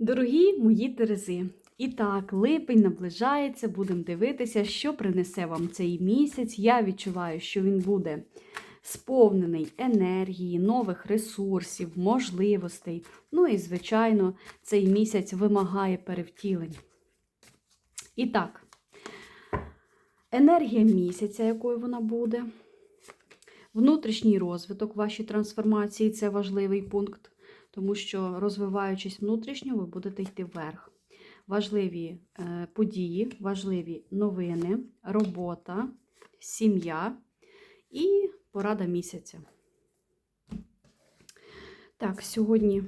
Дорогі мої Терези, і так, липень наближається, будемо дивитися, що принесе вам цей місяць. Я відчуваю, що він буде сповнений енергії, нових ресурсів, можливостей. Ну і, звичайно, цей місяць вимагає перевтілень. І так, енергія місяця, якою вона буде. Внутрішній розвиток вашій трансформації це важливий пункт, тому що, розвиваючись внутрішньо, ви будете йти вверх. Важливі е, події, важливі новини, робота, сім'я і порада місяця. Так, сьогодні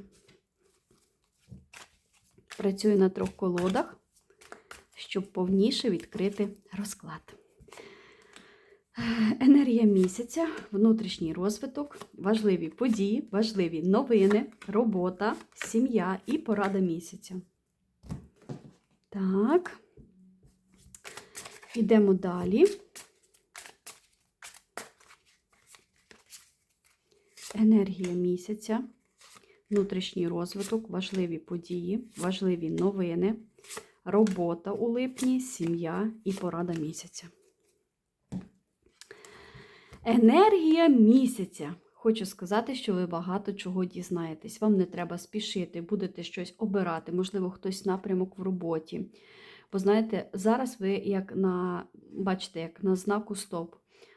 працюю на трьох колодах, щоб повніше відкрити розклад. Енергія місяця, внутрішній розвиток, важливі події, важливі новини, робота, сім'я і порада місяця. Так, йдемо далі. Енергія місяця, внутрішній розвиток, важливі події, важливі новини, робота у липні, сім'я і порада місяця. Енергія місяця. Хочу сказати, що ви багато чого дізнаєтесь. Вам не треба спішити, будете щось обирати, можливо, хтось напрямок в роботі. Бо знаєте, зараз ви як на бачите, як на знаку стоп.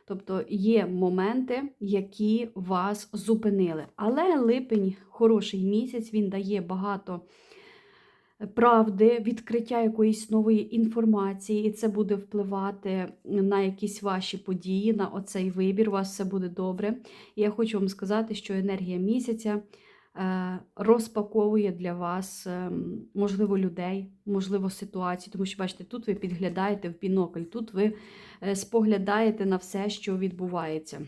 Тобто є моменти, які вас зупинили. Але липень хороший місяць, він дає багато правди, відкриття якоїсь нової інформації, і це буде впливати на якісь ваші події, на оцей вибір. У вас все буде добре. І я хочу вам сказати, що енергія місяця е, розпаковує для вас, е, можливо, людей, можливо, ситуації. Тому що, бачите, тут ви підглядаєте в бінокль, тут ви е, споглядаєте на все, що відбувається.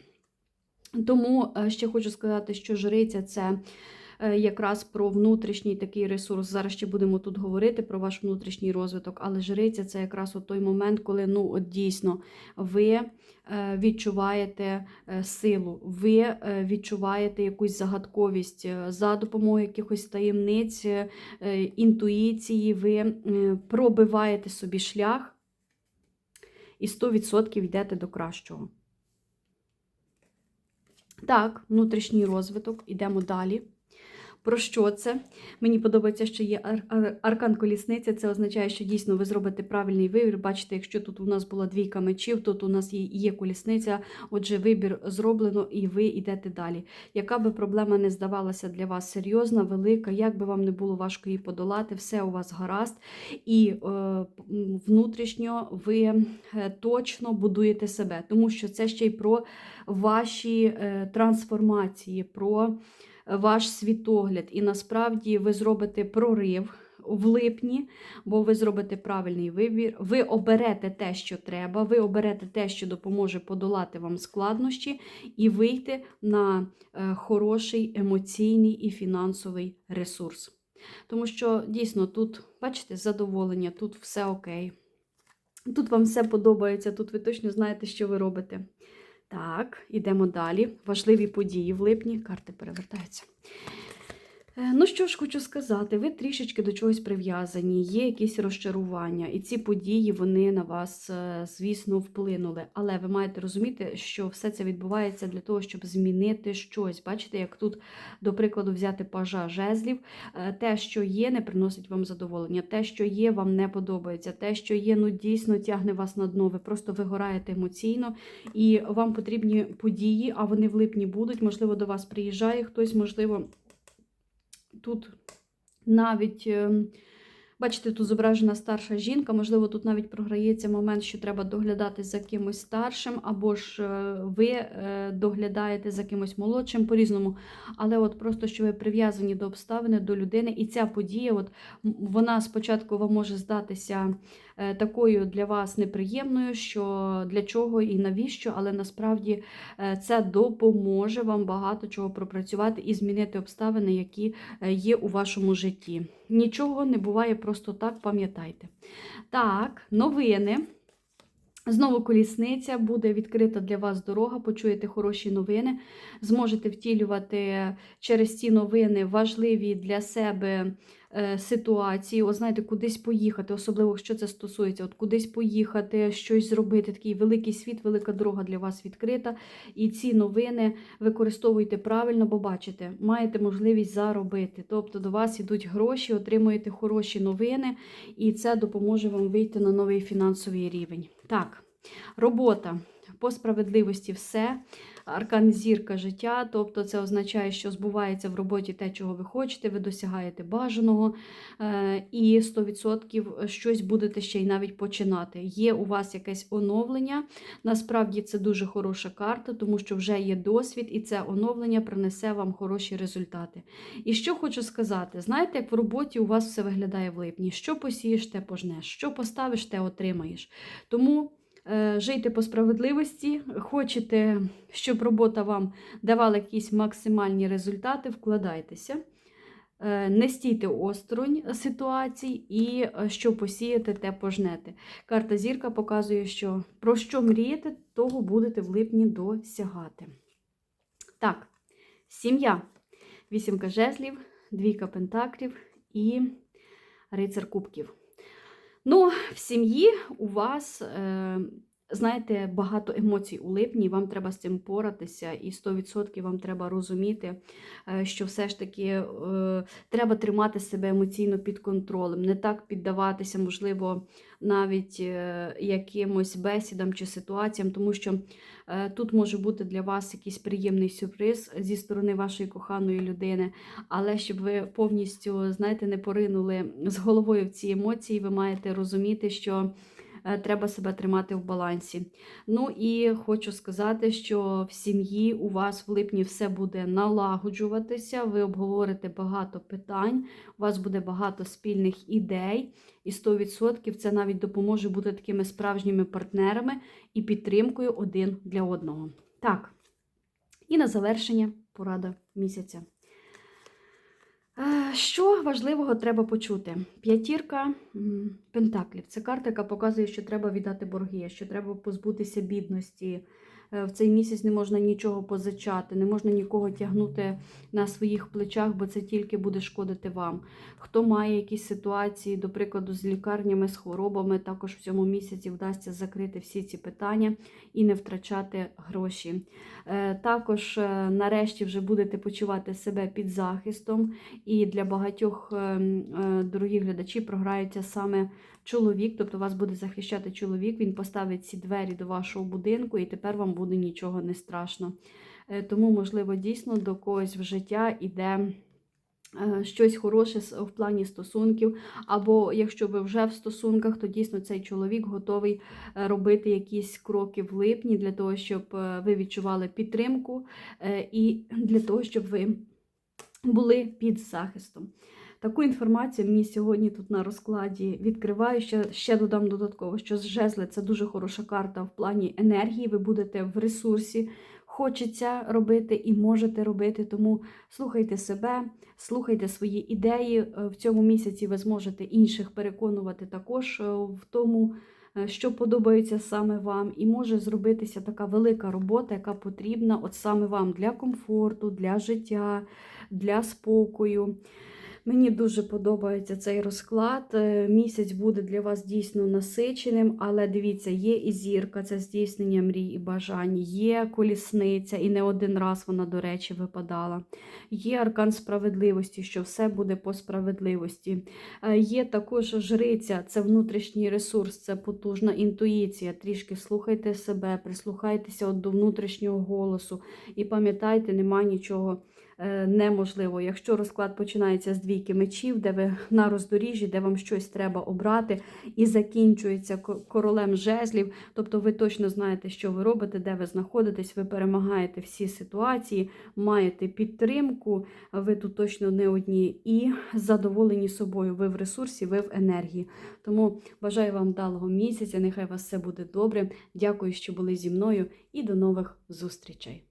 Тому ще хочу сказати, що жриця це якраз про внутрішній такий ресурс. Зараз ще будемо тут говорити про ваш внутрішній розвиток, але жриця це якраз от той момент, коли ну, от дійсно ви відчуваєте силу, ви відчуваєте якусь загадковість за допомогою якихось таємниць, інтуїції, ви пробиваєте собі шлях і 100% йдете до кращого. Так, внутрішній розвиток, ідемо далі. Про що це? Мені подобається, що є ар ар аркан колісниця. Це означає, що дійсно ви зробите правильний вибір. Бачите, якщо тут у нас була двійка мечів, тут у нас є, є колісниця, отже, вибір зроблено, і ви йдете далі. Яка би проблема не здавалася для вас серйозна, велика, як би вам не було важко її подолати, все у вас гаразд. І е, внутрішньо ви е, точно будуєте себе, тому що це ще й про ваші е, трансформації. про ваш світогляд, і насправді ви зробите прорив в липні, бо ви зробите правильний вибір. Ви оберете те, що треба, ви оберете те, що допоможе подолати вам складнощі, і вийти на е, хороший емоційний і фінансовий ресурс. Тому що дійсно тут, бачите, задоволення, тут все окей. Тут вам все подобається, тут ви точно знаєте, що ви робите. Так, ідемо далі. Важливі події в липні. Карти перевертаються. Ну, що ж хочу сказати, ви трішечки до чогось прив'язані, є якісь розчарування, і ці події вони на вас, е, звісно, вплинули. Але ви маєте розуміти, що все це відбувається для того, щоб змінити щось. Бачите, як тут, до прикладу, взяти пажа жезлів, е, те, що є, не приносить вам задоволення, те, що є, вам не подобається, те, що є, ну дійсно тягне вас на дно. Ви просто вигораєте емоційно, і вам потрібні події, а вони в липні будуть. Можливо, до вас приїжджає хтось, можливо. Тут навіть, ем, бачите, тут зображена старша жінка, можливо, тут навіть програється момент, що треба доглядати за кимось старшим, або ж е, ви е, доглядаєте за кимось молодшим по-різному. Але от просто що ви прив'язані до обставини, до людини, і ця подія, от вона спочатку вам може здатися е, такою для вас неприємною, що для чого і навіщо, але насправді це допоможе вам багато чого пропрацювати і змінити обставини, які є у вашому житті. Нічого не буває просто так, пам'ятайте. Так, новини. Знову колісниця буде відкрита для вас дорога, почуєте хороші новини, зможете втілювати через ці новини важливі для себе е, ситуації. От знаєте, кудись поїхати, особливо якщо це стосується, от кудись поїхати, щось зробити. Такий великий світ, велика дорога для вас відкрита. І ці новини використовуйте правильно, бо бачите, маєте можливість заробити. Тобто до вас йдуть гроші, отримуєте хороші новини, і це допоможе вам вийти на новий фінансовий рівень. Так, робота по справедливості все. Аркан зірка життя, тобто це означає, що збувається в роботі те, чого ви хочете, ви досягаєте бажаного, е, і 100% щось будете ще й навіть починати. Є у вас якесь оновлення. Насправді це дуже хороша карта, тому що вже є досвід, і це оновлення принесе вам хороші результати. І що хочу сказати: знаєте, як в роботі у вас все виглядає в липні. Що посієш, те пожнеш, що поставиш, те отримаєш. Тому. Е, жийте по справедливості, хочете, щоб робота вам давала якісь максимальні результати, вкладайтеся, Е, не стійте осторонь ситуацій і е, що посієте, те пожнете. Карта зірка показує, що про що мрієте, того будете в липні досягати. Так, сім'я. Вісімка жезлів, двійка пентаклів і рицар кубків. Ну, в сім'ї у вас, е, знаєте, багато емоцій у липні, вам треба з цим поратися, і 100% вам треба розуміти, е, що все ж таки е, треба тримати себе емоційно під контролем, не так піддаватися, можливо, навіть е, якимось бесідам чи ситуаціям, тому що тут може бути для вас якийсь приємний сюрприз зі сторони вашої коханої людини, але щоб ви повністю, знаєте, не поринули з головою в ці емоції, ви маєте розуміти, що треба себе тримати в балансі. Ну і хочу сказати, що в сім'ї у вас в липні все буде налагоджуватися, ви обговорите багато питань, у вас буде багато спільних ідей, і 100% це навіть допоможе бути такими справжніми партнерами і підтримкою один для одного. Так, і на завершення порада місяця. Що важливого треба почути? П'ятірка пентаклів. Це карта, яка показує, що треба віддати борги, що треба позбутися бідності. Е, В цей місяць не можна нічого позичати, не можна нікого тягнути на своїх плечах, бо це тільки буде шкодити вам. Хто має якісь ситуації, до прикладу, з лікарнями, з хворобами, також в цьому місяці вдасться закрити всі ці питання і не втрачати гроші. Е, Також, е, нарешті, вже будете почувати себе під захистом, і для багатьох е, м, е, дорогі глядачі програється саме чоловік, тобто вас буде захищати чоловік, він поставить ці двері до вашого будинку, і тепер вам буде нічого не страшно. Е, Тому, можливо, дійсно до когось в життя іде. е, Щось хороше в плані стосунків, або якщо ви вже в стосунках, то дійсно цей чоловік готовий е, робити якісь кроки в липні для того, щоб ви відчували підтримку і для того, щоб ви були під захистом. Таку інформацію мені сьогодні тут на розкладі відкриваю. Ще, ще додам додатково, що з жезли це дуже хороша карта в плані енергії. Ви будете в ресурсі, хочеться робити і можете робити. Тому слухайте себе, слухайте свої ідеї. Е, В цьому місяці ви зможете інших переконувати також е, в тому. е, Що подобається саме вам, і може зробитися така велика робота, яка потрібна от саме вам для комфорту, для життя, для спокою. Мені дуже подобається цей розклад. Е, Місяць буде для вас дійсно насиченим, але дивіться, є і зірка, це здійснення мрій і бажань, є колісниця, і не один раз вона, до речі, випадала. Є аркан справедливості, що все буде по справедливості. Е, Є також жриця, це внутрішній ресурс, це потужна інтуїція. Трішки слухайте себе, прислухайтеся от до внутрішнього голосу. І пам'ятайте, нема нічого е, неможливого. Якщо розклад починається з двійки мечів, де ви на роздоріжжі, де вам щось треба обрати, і закінчується королем жезлів, тобто ви точно знаєте, що ви робите, де ви знаходитесь, ви перемагаєте всі ситуації, маєте підтримку, ви тут точно не одні, і задоволені собою. Ви в ресурсі, ви в енергії. Тому бажаю вам вдалого місяця. Нехай у вас все буде добре. Дякую, що були зі мною, і до нових зустрічей.